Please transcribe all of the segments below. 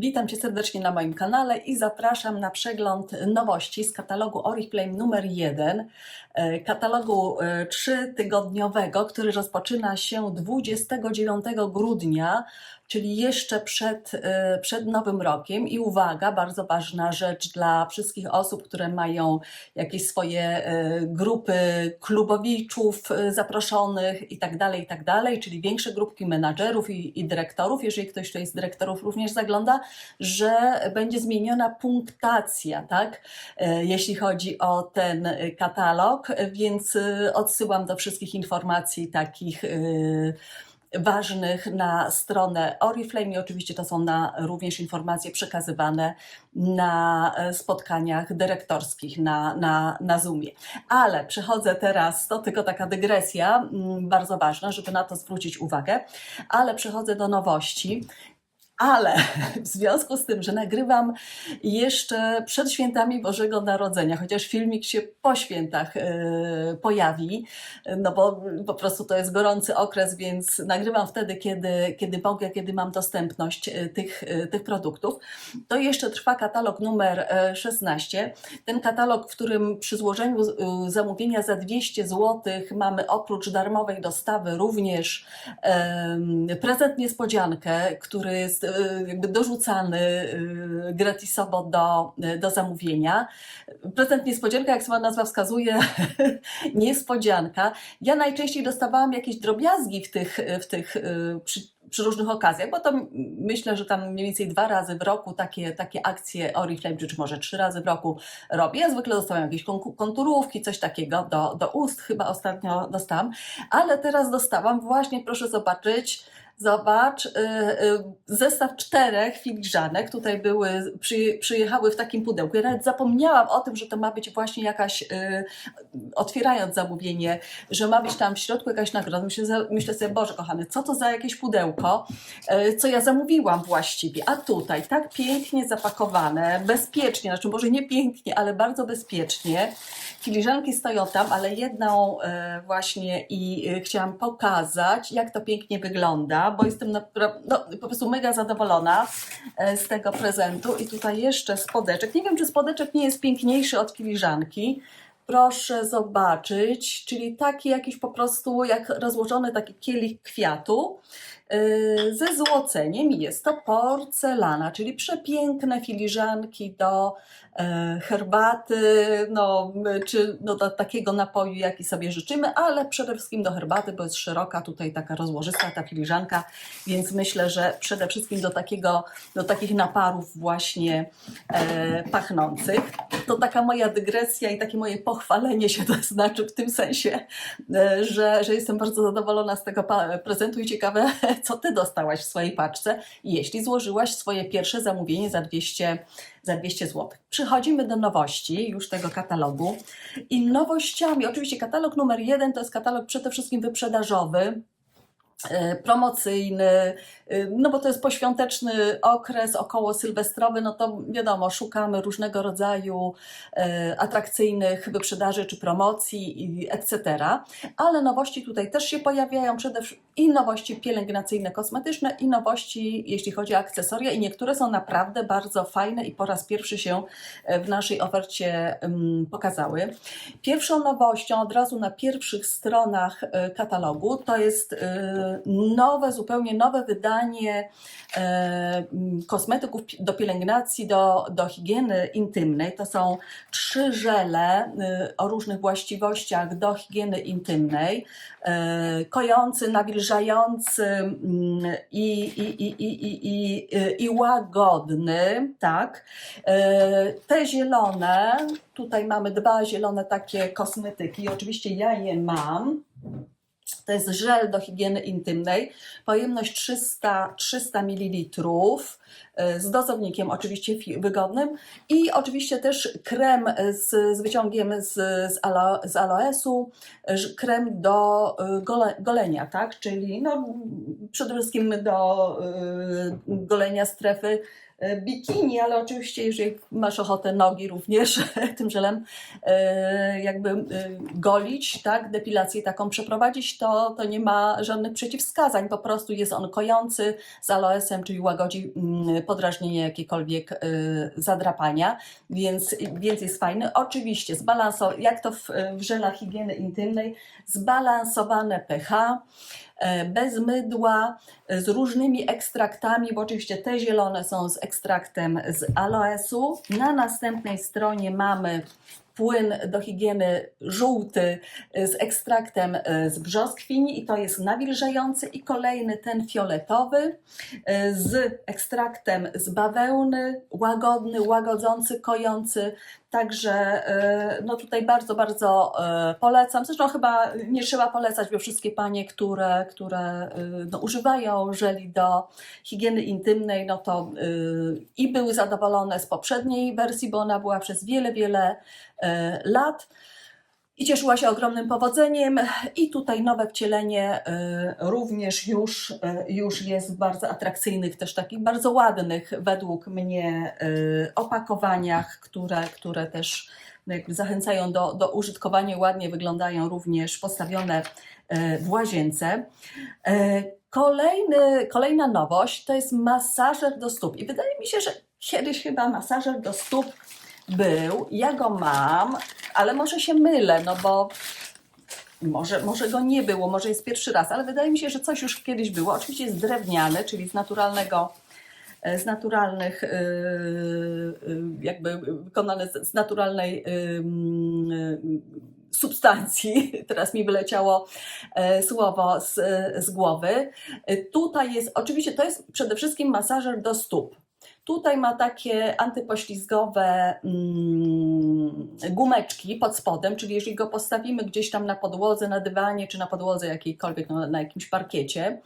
Witam Cię serdecznie na moim kanale i zapraszam na przegląd nowości z katalogu Oriflame numer 1, e, katalogu e, trzytygodniowego, który rozpoczyna się 29 grudnia, czyli jeszcze przed, e, przed Nowym Rokiem. I uwaga, bardzo ważna rzecz dla wszystkich osób, które mają jakieś swoje e, grupy klubowiczów e, zaproszonych i tak dalej, i tak dalej, czyli większe grupki menadżerów i, i dyrektorów, jeżeli ktoś tutaj z dyrektorów również zagląda, że będzie zmieniona punktacja, tak, jeśli chodzi o ten katalog, więc odsyłam do wszystkich informacji takich e, ważnych na stronę Oriflame i oczywiście to są na, również informacje przekazywane na e, spotkaniach dyrektorskich na, na, na Zoomie. Ale przechodzę teraz, to tylko taka dygresja, mm, bardzo ważna, żeby na to zwrócić uwagę, ale przechodzę do nowości. Ale w związku z tym, że nagrywam jeszcze przed świętami Bożego Narodzenia, chociaż filmik się po świętach e, pojawi, no bo po prostu to jest gorący okres, więc nagrywam wtedy, kiedy, kiedy mogę, kiedy mam dostępność e, tych, e, tych produktów, to jeszcze trwa katalog numer e, 16. Ten katalog, w którym przy złożeniu zamówienia za 200 zł mamy oprócz darmowej dostawy również prezent niespodziankę, który jest jakby dorzucany e, gratisowo do, do zamówienia. Prezent niespodzianka, jak sama nazwa wskazuje, niespodzianka. Ja najczęściej dostawałam jakieś drobiazgi w tych, w tych e, przy, przy różnych okazjach, bo to myślę, że tam mniej więcej dwa razy w roku takie, takie akcje Oriflame, czy może trzy razy w roku robię. Zwykle dostałam jakieś konturówki, coś takiego do, do ust, chyba ostatnio dostałam, ale teraz dostałam właśnie, proszę zobaczyć, Zobacz, y, y, zestaw czterech filiżanek tutaj były, przy, przyjechały w takim pudełku. Ja nawet zapomniałam o tym, że to ma być właśnie jakaś, y, otwierając zamówienie, że ma być tam w środku jakaś nagroda. Myślę, myślę sobie, Boże kochany, co to za jakieś pudełko, co ja zamówiłam właściwie. A tutaj tak pięknie zapakowane, bezpiecznie, znaczy może nie pięknie, ale bardzo bezpiecznie. Filiżanki stoją tam, ale jedną e, właśnie i e, chciałam pokazać, jak to pięknie wygląda, bo jestem napra- no, po prostu mega zadowolona e, z tego prezentu. I tutaj jeszcze spodeczek. Nie wiem, czy spodeczek nie jest piękniejszy od filiżanki. Proszę zobaczyć, czyli taki jakiś po prostu, jak rozłożony taki kielich kwiatu ze złoceniem. Jest to porcelana, czyli przepiękne filiżanki do e, herbaty, no, czy no, do takiego napoju, jaki sobie życzymy, ale przede wszystkim do herbaty, bo jest szeroka tutaj taka rozłożysta ta filiżanka, więc myślę, że przede wszystkim do takiego, do takich naparów właśnie e, pachnących. To taka moja dygresja i takie moje pochwalenie się to znaczy w tym sensie, e, że, że jestem bardzo zadowolona z tego prezentu i ciekawe, co Ty dostałaś w swojej paczce, jeśli złożyłaś swoje pierwsze zamówienie za 200, za 200 zł. Przechodzimy do nowości już tego katalogu. I nowościami, oczywiście katalog numer jeden to jest katalog przede wszystkim wyprzedażowy, e, promocyjny, e, no bo to jest poświąteczny okres, około sylwestrowy, no to wiadomo, szukamy różnego rodzaju e, atrakcyjnych wyprzedaży czy promocji, etc. Ale nowości tutaj też się pojawiają, przede i nowości pielęgnacyjne, kosmetyczne, i nowości, jeśli chodzi o akcesoria, i niektóre są naprawdę bardzo fajne i po raz pierwszy się e, w naszej ofercie mm, pokazały. Pierwszą nowością od razu na pierwszych stronach e, katalogu to jest e, nowe, zupełnie nowe wydanie mm, kosmetyków do pielęgnacji, do, do higieny intymnej. To są trzy żele o różnych właściwościach do higieny intymnej, kojący, nawilżający mm, i, i, i, i, i, i, i łagodny, tak. E, Te zielone, tutaj mamy dwa zielone takie kosmetyki, oczywiście ja je mam. To jest żel do higieny intymnej, pojemność 300, 300 ml z dozownikiem oczywiście wygodnym i oczywiście też krem z, z wyciągiem z, z, alo, z aloesu, krem do e, gole, golenia, tak? czyli no, przede wszystkim do e, golenia strefy bikini, ale oczywiście jeżeli masz ochotę nogi również tym żelem e, jakby e, golić, tak, depilację taką przeprowadzić, to, to nie ma żadnych przeciwwskazań, po prostu jest on kojący z aloesem, czyli łagodzi mm, podrażnienie jakiekolwiek e, zadrapania, więc, więc jest fajny. Oczywiście zbalansow- jak to w, w żelach higieny intymnej, zbalansowane pH, e, bez mydła, e, z różnymi ekstraktami, bo oczywiście te zielone są z ekstraktem z aloesu. Na następnej stronie mamy płyn do higieny żółty e, z ekstraktem e, z brzoskwini i to jest nawilżający i kolejny ten fioletowy e, z ekstraktem z bawełny, łagodny, łagodzący, kojący. Także e, no tutaj bardzo, bardzo e, polecam. Zresztą chyba nie trzeba polecać, bo wszystkie panie, które, które e, no, używają żeli do higieny intymnej, no to i były zadowolone z poprzedniej wersji, bo ona była przez wiele, wiele lat i cieszyła się ogromnym powodzeniem. I tutaj nowe wcielenie e, również już, e, już jest w bardzo atrakcyjnych, też takich bardzo ładnych według mnie e, opakowaniach, które, które też no, zachęcają do, do użytkowania, ładnie wyglądają również postawione w łazience. Kolejny, kolejna nowość to jest masażer do stóp. I wydaje mi się, że kiedyś chyba masażer do stóp był. Ja go mam, ale może się mylę, no bo może, może go nie było, może jest pierwszy raz, ale wydaje mi się, że coś już kiedyś było. Oczywiście jest drewniany, czyli z naturalnego, e, z naturalnych, yy, yy, jakby wykonany z, naturalnej yy, substancji. Teraz mi wyleciało e, słowo z, z głowy. E, Tutaj jest, oczywiście to jest przede wszystkim masażer do stóp. Tutaj ma takie antypoślizgowe mm, gumeczki pod spodem, czyli jeżeli go postawimy gdzieś tam na podłodze, na dywanie czy na podłodze jakiejkolwiek, no, na jakimś parkiecie,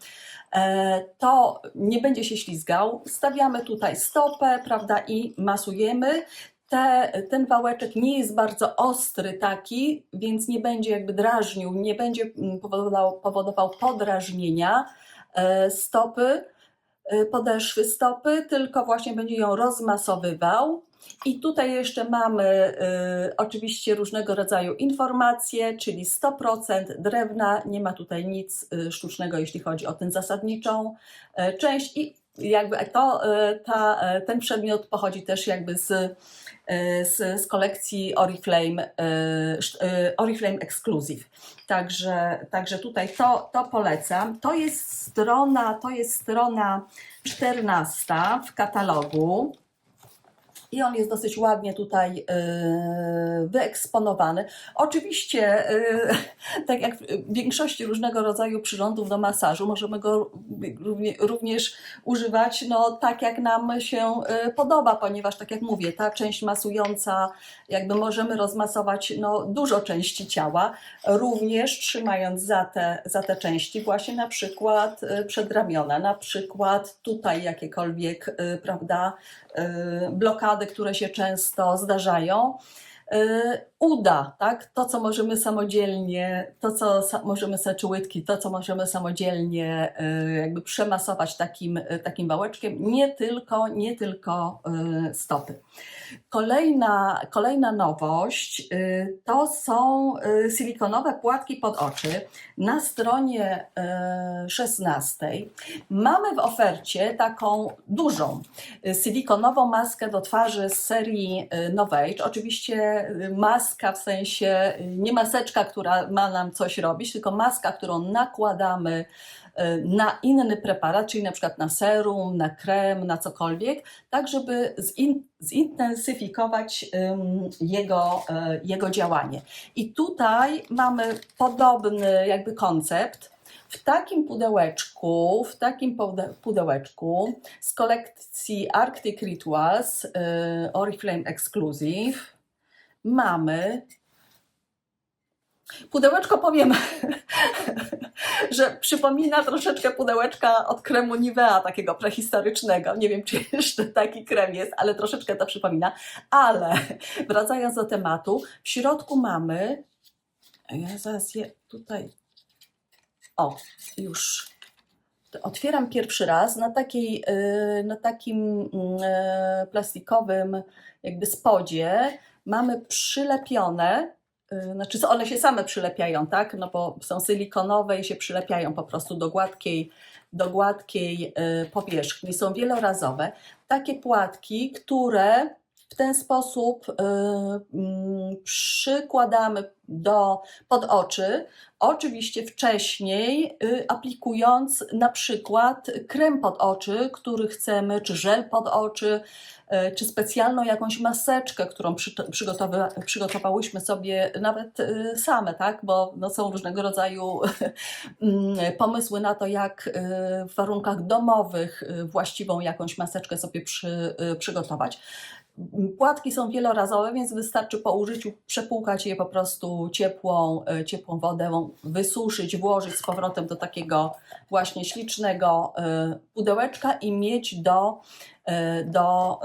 e, to nie będzie się ślizgał. Stawiamy tutaj stopę, prawda, i masujemy. Te, ten wałeczek nie jest bardzo ostry taki, więc nie będzie jakby drażnił, nie będzie mm, powodował, powodował podrażnienia e, stopy podeszwy stopy, tylko właśnie będzie ją rozmasowywał. I tutaj jeszcze mamy y, oczywiście różnego rodzaju informacje, czyli 100% drewna, nie ma tutaj nic y, sztucznego, jeśli chodzi o tę zasadniczą y, część. I jakby to, y, ta, y, ten przedmiot pochodzi też jakby z, y, z, z kolekcji Oriflame, Oriflame Exclusive. Także, także tutaj to, to polecam. To jest strona, to jest strona 14 w katalogu. I on jest dosyć ładnie tutaj yy, wyeksponowany. Oczywiście, yy, tak jak w większości różnego rodzaju przyrządów do masażu, możemy go równie, również używać no, tak, jak nam się yy, podoba, ponieważ, tak jak mówię, ta część masująca, jakby możemy rozmasować no, dużo części ciała, również trzymając za te, za te części, właśnie na przykład przedramiona, na przykład tutaj jakiekolwiek, prawda, blokady, które się często zdarzają. Uda, tak? To, co możemy samodzielnie, to, co sa- możemy sobie łydki, to, co możemy samodzielnie y, jakby przemasować takim, y, takim wałeczkiem, nie tylko, nie tylko y, stopy. Kolejna, kolejna nowość y, to są y, silikonowe płatki pod oczy. Na stronie y, 16 mamy w ofercie taką dużą y, silikonową maskę do twarzy z serii y, Novage. Oczywiście y, maska w sensie y, nie maseczka, która ma nam coś robić, tylko maska, którą nakładamy y, na inny preparat, czyli na przykład na serum, na krem, na cokolwiek, tak żeby zin, zintensyfikować jego, y, jego działanie. I tutaj mamy podobny jakby koncept. W takim pudełeczku, w takim pude- pudełeczku z kolekcji Arctic Rituals Oriflame Exclusive mamy pudełeczko, powiem, że przypomina troszeczkę pudełeczka od kremu Nivea, takiego prehistorycznego. Nie wiem, czy jeszcze taki krem jest, ale troszeczkę to przypomina. Ale wracając do tematu, w środku mamy, ja zaraz je tutaj, o, już otwieram pierwszy raz na, takiej, y, na takim e, plastikowym jakby spodzie. Mamy przylepione, y, znaczy one się same przylepiają, tak? No bo są silikonowe i się przylepiają po prostu do gładkiej, do gładkiej y, powierzchni. Są wielorazowe. Takie płatki, które w ten sposób y, mm, przykładamy do, pod oczy, oczywiście wcześniej y, aplikując na przykład krem pod oczy, który chcemy, czy żel pod oczy, y, czy specjalną jakąś maseczkę, którą przygotowałyśmy sobie nawet same, tak? bo no, są różnego rodzaju mm, pomysły na to, jak w warunkach domowych właściwą jakąś maseczkę sobie przy, przygotować. Płatki są wielorazowe, więc wystarczy po użyciu przepłukać je po prostu ciepłą, e, ciepłą wodą, wysuszyć, włożyć z powrotem do takiego właśnie ślicznego e, pudełeczka i mieć do, e, do,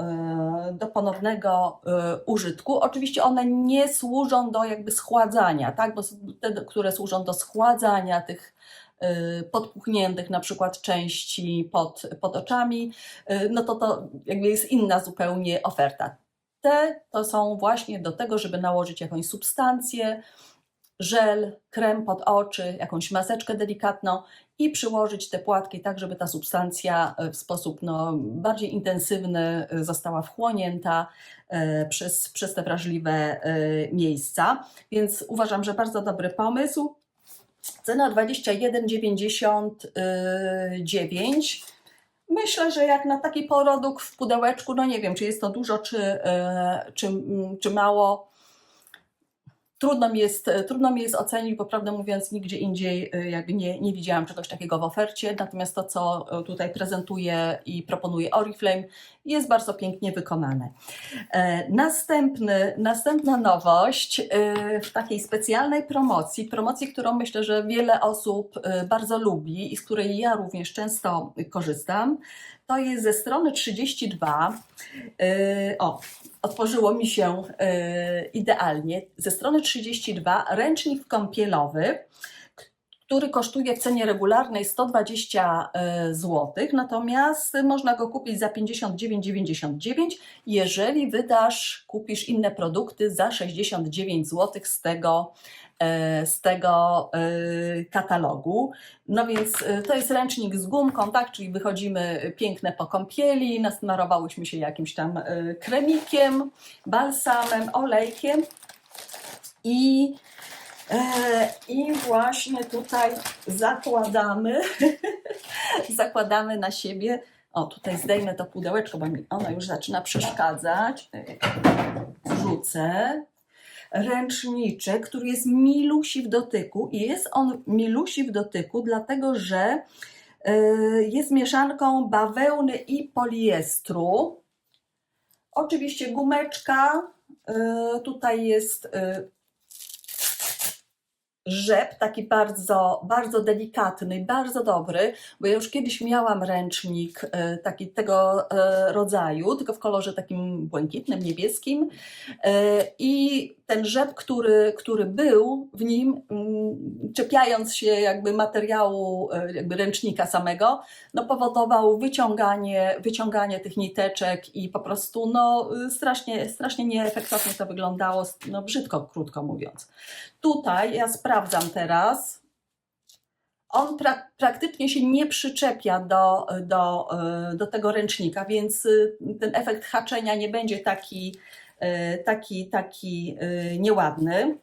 do ponownego użytku. Oczywiście one nie służą do jakby schładzania, tak? bo te, które służą do schładzania tych podpuchniętych na przykład części pod, pod oczami, y, no to to jakby jest inna zupełnie oferta. Te to są właśnie do tego, żeby nałożyć jakąś substancję, żel, krem pod oczy, jakąś maseczkę delikatną i przyłożyć te płatki tak, żeby ta substancja y, w sposób no, bardziej intensywny y, została wchłonięta y, przez, przez te wrażliwe y, miejsca. Więc uważam, że bardzo dobry pomysł. Cena 21,99. Myślę, że jak na taki poroduk w pudełeczku, no nie wiem, czy jest to dużo, czy, e, czy, czy mało. Trudno mi, jest, e, trudno mi jest ocenić, bo prawdę mówiąc, nigdzie indziej e, jakby nie, nie widziałam czegoś takiego w ofercie. Natomiast to, co e, tutaj prezentuje i proponuje Oriflame, jest bardzo pięknie wykonane. Następny, następna nowość w takiej specjalnej promocji, promocji, którą myślę, że wiele osób bardzo lubi i z której ja również często korzystam, to jest ze strony 32. E, O, otworzyło mi się e, idealnie. Ze strony 32 ręcznik kąpielowy, który kosztuje w cenie regularnej 120 zł, natomiast można go kupić za 59,99, jeżeli wydasz, kupisz inne produkty za 69 zł z tego, z tego e, katalogu. No więc e, to jest ręcznik z gumką, tak, czyli wychodzimy piękne po kąpieli, nasmarowałyśmy się jakimś tam e, kremikiem, balsamem, olejkiem i E, I właśnie tutaj zakładamy, zakładamy na siebie. O, tutaj zdejmę to pudełeczko, bo mi ono już zaczyna przeszkadzać. E, Wrzucę. Ręczniczek, który jest milusi w dotyku i jest on milusi w dotyku, dlatego że e, jest mieszanką bawełny i poliestru. Oczywiście gumeczka. e, Tutaj jest e, rzep, taki bardzo, bardzo delikatny, bardzo dobry, bo ja już kiedyś miałam ręcznik e, taki tego e, rodzaju, tylko w kolorze takim błękitnym, niebieskim E, i ten rzep, który, który był w nim, mm, czepiając się jakby materiału jakby ręcznika samego, no powodował wyciąganie, wyciąganie tych niteczek i po prostu no strasznie, strasznie nieefektownie to wyglądało, no brzydko, krótko mówiąc. Tutaj ja sprawdzam teraz. On pra praktycznie się nie przyczepia do, do, y, do tego ręcznika, więc y, ten efekt haczenia nie będzie taki, y, taki, taki nieładny.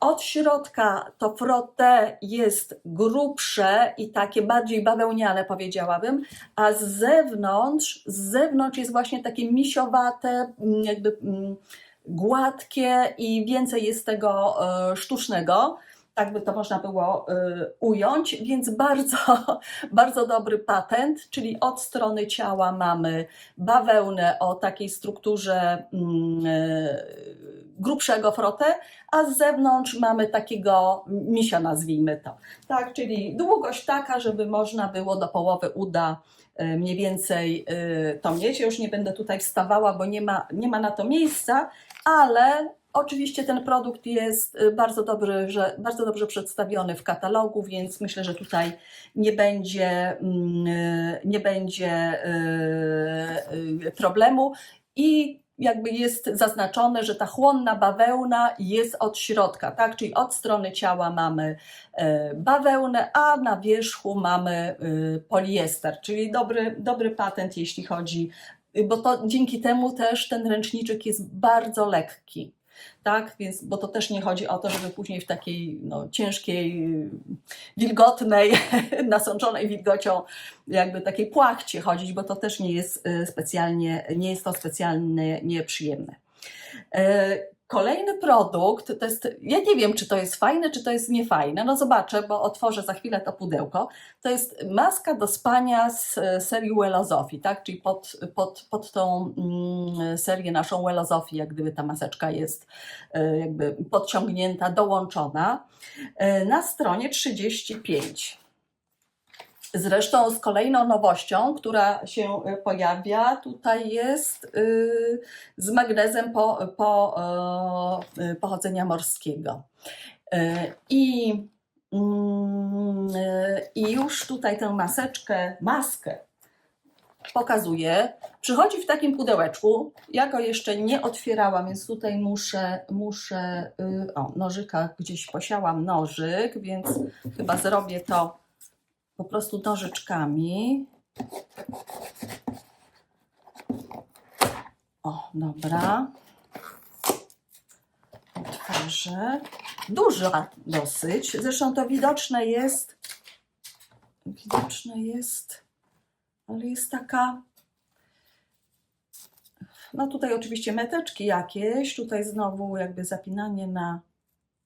Od środka to frotté jest grubsze i takie bardziej bawełniane, powiedziałabym, a z zewnątrz, z zewnątrz jest właśnie takie misiowate, jakby gładkie i więcej jest tego e, sztucznego. Tak by to można było e, ująć, więc bardzo, bardzo dobry patent, czyli od strony ciała mamy bawełnę o takiej strukturze mm, e, grubszego frotę, a z zewnątrz mamy takiego misia, nazwijmy to. Tak, czyli długość taka, żeby można było do połowy uda mniej więcej e, to mieć. Ja już nie będę tutaj wstawała, bo nie ma, nie ma na to miejsca, ale Oczywiście ten produkt jest y, bardzo dobry, że, bardzo dobrze przedstawiony w katalogu, więc myślę, że tutaj nie będzie, mm, y, nie będzie y, y, problemu. I jakby jest zaznaczone, że ta chłonna bawełna jest od środka, tak? Czyli od strony ciała mamy e, bawełnę, a na wierzchu mamy y, poliester, czyli dobry, dobry patent, jeśli chodzi, bo to dzięki temu też ten ręczniczek jest bardzo lekki. Tak, więc, bo to też nie chodzi o to, żeby później w takiej no, ciężkiej, wilgotnej, nasączonej wilgocią, jakby takiej płachcie chodzić, bo to też nie jest y, specjalnie, nie jest to specjalnie nieprzyjemne. Kolejny produkt to jest, ja nie wiem, czy to jest fajne, czy to jest niefajne. No zobaczę, bo otworzę za chwilę to pudełko. To jest maska do spania z e, serii Wellosophy, tak? Czyli pod, pod, pod tą mm, serię naszą Wellosophy, jak gdyby ta maseczka jest e, jakby podciągnięta, dołączona. E, Na stronie 35. Zresztą z kolejną nowością, która się y, pojawia, tutaj jest y, z magnezem po, po, y, pochodzenia morskiego. I, mm, I już tutaj tę maseczkę, maskę pokazuję. Przychodzi w takim pudełeczku. Ja go jeszcze nie otwierałam, więc tutaj muszę, muszę o, nożyka gdzieś posiałam nożyk, więc chyba zrobię to po prostu nożyczkami. O, dobra. Otworzę. Duża dosyć. Zresztą to widoczne jest. Widoczne jest, ale jest taka. No tutaj oczywiście meteczki jakieś. Tutaj znowu jakby zapinanie na,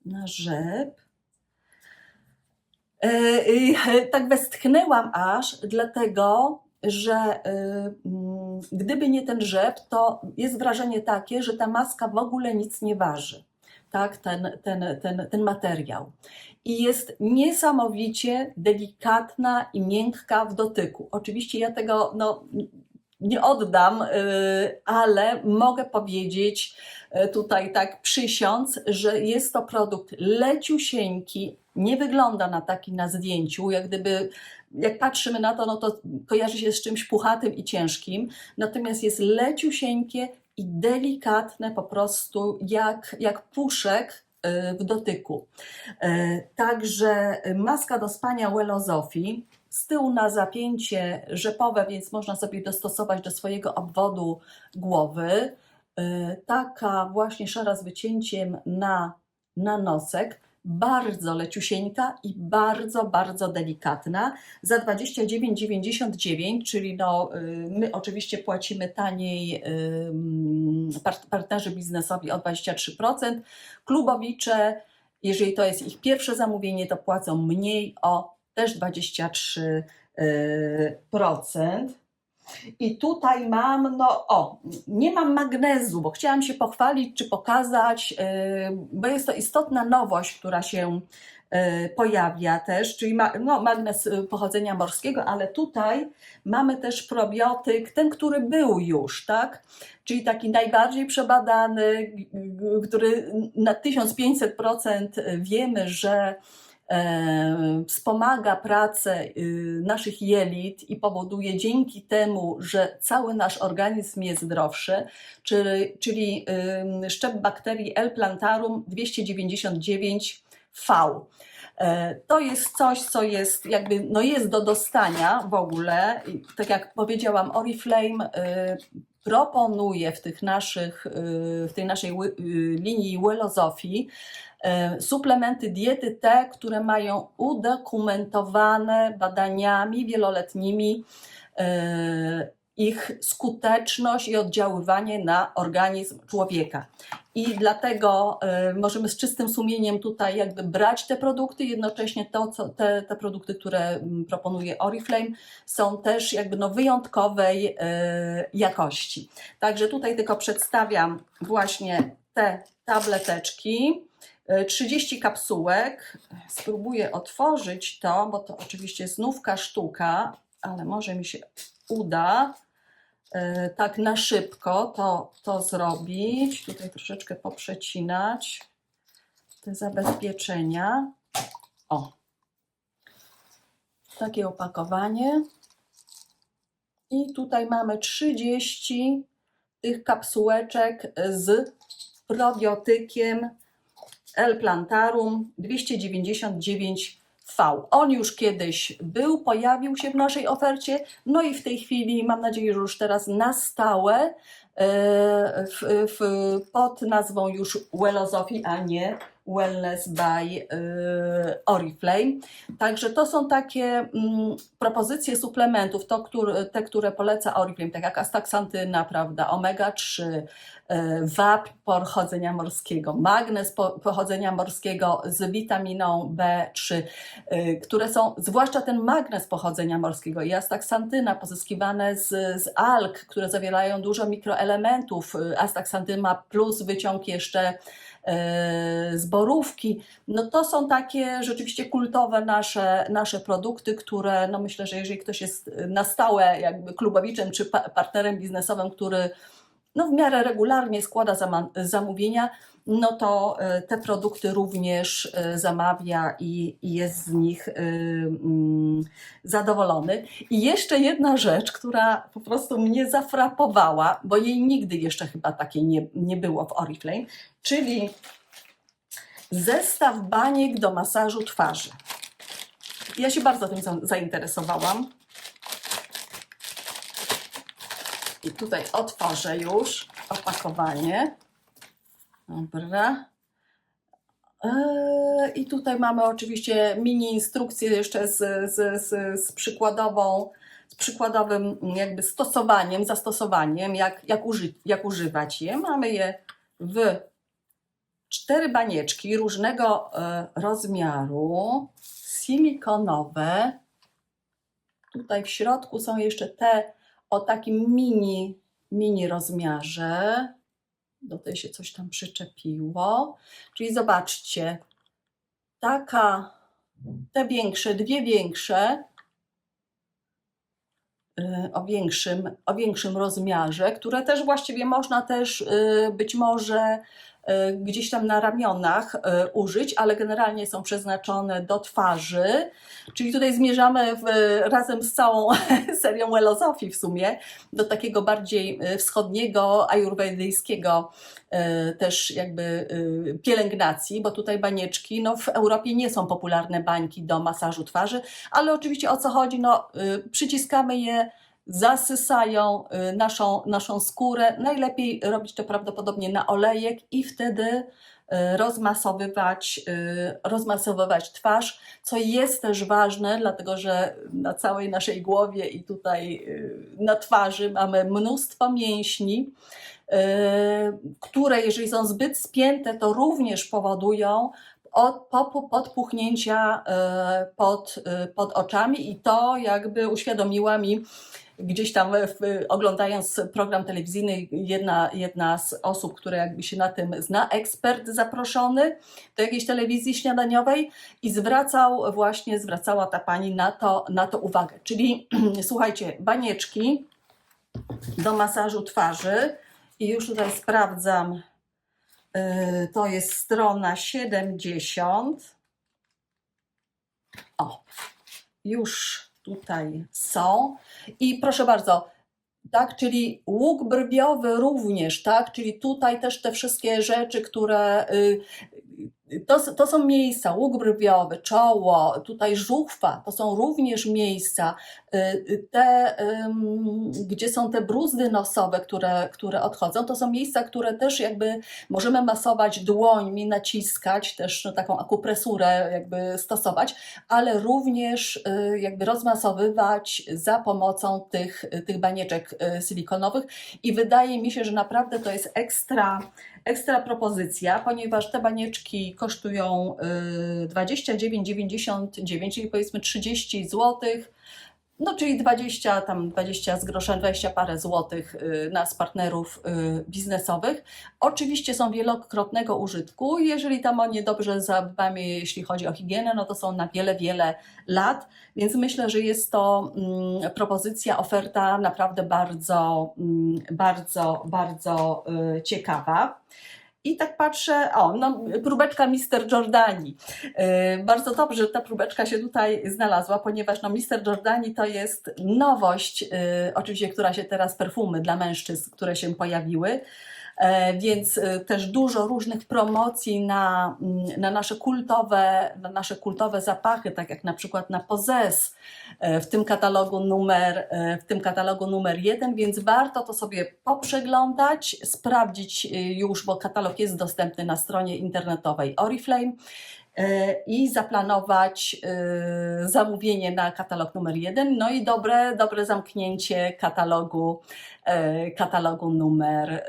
na rzep. E, Tak westchnęłam aż, dlatego że y, mm, gdyby nie ten rzep, to jest wrażenie takie, że ta maska w ogóle nic nie waży. Tak, ten, ten, ten, ten materiał. I jest niesamowicie delikatna i miękka w dotyku. Oczywiście ja tego no, nie oddam, y, ale mogę powiedzieć y, tutaj tak przysiąc, że jest to produkt leciusieńki, nie wygląda na taki na zdjęciu, jak gdyby jak patrzymy na to, no to kojarzy się z czymś puchatym i ciężkim, natomiast jest leciusieńkie i delikatne po prostu jak, jak puszek y, w dotyku. Także maska do spania Wellosophy, z tyłu na zapięcie rzepowe, więc można sobie dostosować do swojego obwodu głowy. Y, Taka właśnie szara z wycięciem na, na nosek, bardzo leciusieńka i bardzo, bardzo delikatna. Za 29,99, czyli no, y, my oczywiście płacimy taniej par- partnerzy biznesowi o 23%. Klubowicze, jeżeli to jest ich pierwsze zamówienie, to płacą mniej o też 23%. I tutaj mam, no o, nie mam magnezu, bo chciałam się pochwalić czy pokazać, yy, bo jest to istotna nowość, która się yy, pojawia też, czyli ma, no, magnez pochodzenia morskiego, ale tutaj mamy też probiotyk, ten, który był już, tak? Czyli taki najbardziej przebadany, który na 1500% wiemy, że e, wspomaga pracę y, naszych jelit i powoduje dzięki temu, że cały nasz organizm jest zdrowszy, czyli, czyli ym, szczep bakterii L. plantarum 299V. E, To jest coś, co jest jakby, no jest do dostania w ogóle. Tak jak powiedziałam, Oriflame y, proponuje w tych naszych, y, w tej naszej y, linii e, suplementy diety te, które mają udokumentowane badaniami wieloletnimi e, ich skuteczność i oddziaływanie na organizm człowieka. I dlatego e, możemy z czystym sumieniem tutaj jakby brać te produkty, jednocześnie to, co, te, te produkty, które mm, proponuje Oriflame są też jakby no wyjątkowej e, jakości. Także tutaj tylko przedstawiam właśnie te tableteczki. E, 30 kapsułek. Spróbuję otworzyć to, bo to oczywiście znówka sztuka, ale może mi się uda. e, tak na szybko to, to zrobić. Tutaj troszeczkę poprzecinać te zabezpieczenia. O, takie opakowanie. I tutaj mamy 30 tych kapsułeczek z probiotykiem L-Plantarum 299V. On już kiedyś był, pojawił się w naszej ofercie, no i w tej chwili mam nadzieję, że już teraz na stałe e, w, w, pod nazwą już Wellosophy, a nie Wellness by e, Oriflame. Także to są takie mm, propozycje suplementów, to, te, które poleca Oriflame, tak jak astaksantyna, prawda, omega-3, e, wapń pochodzenia morskiego, magnez po, pochodzenia morskiego z witaminą B3, e, które są, zwłaszcza ten magnez pochodzenia morskiego i astaksantyna pozyskiwane z, z alg, które zawierają dużo mikroelementów, astaksantyna plus wyciąg jeszcze z borówki, no to są takie rzeczywiście kultowe nasze, nasze produkty, które no myślę, że jeżeli ktoś jest na stałe jakby klubowiczem czy pa- partnerem biznesowym, który no w miarę regularnie składa zamówienia, no to e, te produkty również e, zamawia i, jest z nich e, mm, zadowolony. I jeszcze jedna rzecz, która po prostu mnie zafrapowała, bo jej nigdy jeszcze chyba takiej nie, nie było w Oriflame, czyli zestaw baniek do masażu twarzy. Ja się bardzo tym za- zainteresowałam. I tutaj otworzę już opakowanie. Dobra. Eee, I tutaj mamy oczywiście mini instrukcję jeszcze z, z, z, z przykładową, z przykładowym jakby stosowaniem, zastosowaniem, jak, jak, uży, jak używać je. Mamy je w cztery banieczki różnego e, rozmiaru, silikonowe. Tutaj w środku są jeszcze te o takim mini, mini rozmiarze. Do tej się coś tam przyczepiło. Czyli zobaczcie, taka, te większe, dwie większe y, o większym, o większym rozmiarze, które też właściwie można też y, być może gdzieś tam na ramionach y, użyć, ale generalnie są przeznaczone do twarzy. Czyli tutaj zmierzamy w, razem z całą serią Wellosophy w sumie do takiego bardziej y, wschodniego, ajurwedyjskiego też jakby pielęgnacji, bo tutaj banieczki, no w Europie nie są popularne bańki do masażu twarzy, ale oczywiście o co chodzi, no przyciskamy je, zasysają y, naszą, naszą skórę. Najlepiej robić to prawdopodobnie na olejek i wtedy y, rozmasowywać, y, rozmasowywać twarz, co jest też ważne, dlatego że na całej naszej głowie i tutaj na twarzy mamy mnóstwo mięśni, które jeżeli są zbyt spięte, to również powodują od, po- podpuchnięcia pod, pod oczami i to jakby uświadomiła mi gdzieś tam w, oglądając program telewizyjny jedna, jedna z osób, która jakby się na tym zna, ekspert zaproszony do jakiejś telewizji śniadaniowej i zwracał właśnie, zwracała ta pani na to, na to uwagę. Czyli słuchajcie, banieczki do masażu twarzy i już tutaj sprawdzam, yy, to jest strona 70. O, już tutaj są. I proszę bardzo, tak, czyli łuk brwiowy również, tak, czyli tutaj też te wszystkie rzeczy, które y, to, to są miejsca, łuk brwiowy, czoło, tutaj żuchwa, to są również miejsca, y, y, te, gdzie są te bruzdy nosowe, które, które odchodzą, to są miejsca, które też jakby możemy masować dłońmi, naciskać, też no, taką akupresurę jakby stosować, ale również y, jakby rozmasowywać za pomocą tych, tych banieczek silikonowych. I wydaje mi się, że naprawdę to jest ekstra, ekstra propozycja, ponieważ te banieczki kosztują y, 29,99, czyli powiedzmy 30 zł. No, czyli 20, tam 20 z groszem, 20 parę złotych y, nas partnerów y, biznesowych. Oczywiście są wielokrotnego użytku. Jeżeli tam o nie dobrze zadbamy, jeśli chodzi o higienę, no to są na wiele, wiele lat. Więc myślę, że jest to mm, propozycja, oferta naprawdę bardzo, mm, bardzo, bardzo y, ciekawa. I tak patrzę, o, no, próbeczka Mister Giordani. Yy, Bardzo dobrze, że ta próbeczka się tutaj znalazła, ponieważ no, Mister Giordani to jest nowość, yy, oczywiście, która się teraz, perfumy dla mężczyzn, które się pojawiły. E, Więc y, też dużo różnych promocji na, mm, na, nasze kultowe, na nasze kultowe zapachy, tak jak na przykład na Pozes e, w tym katalogu numer, e, w tym katalogu numer jeden, więc warto to sobie poprzeglądać, sprawdzić już, bo katalog jest dostępny na stronie internetowej Oriflame e, i zaplanować e, zamówienie na katalog numer jeden, no i dobre, dobre zamknięcie katalogu, e, katalogu numer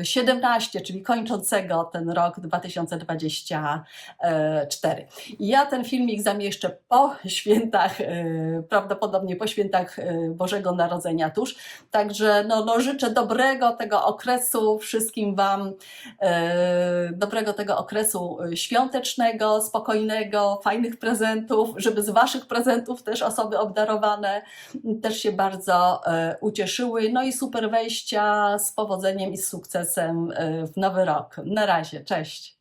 e, 17, czyli kończącego ten rok 2024. Ja ten filmik zamieszczę po świętach, e, prawdopodobnie po świętach e, Bożego Narodzenia tuż, także no, no życzę dobrego tego okresu wszystkim Wam, e, dobrego tego okresu e, świątecznego, spokojnego, fajnych prezentów, żeby z Waszych prezentów też osoby obdarowane też się bardzo e, ucieszyły. No i super wejścia z powodzeniem i z sukcesem e, w nowy rok. Na razie, cześć.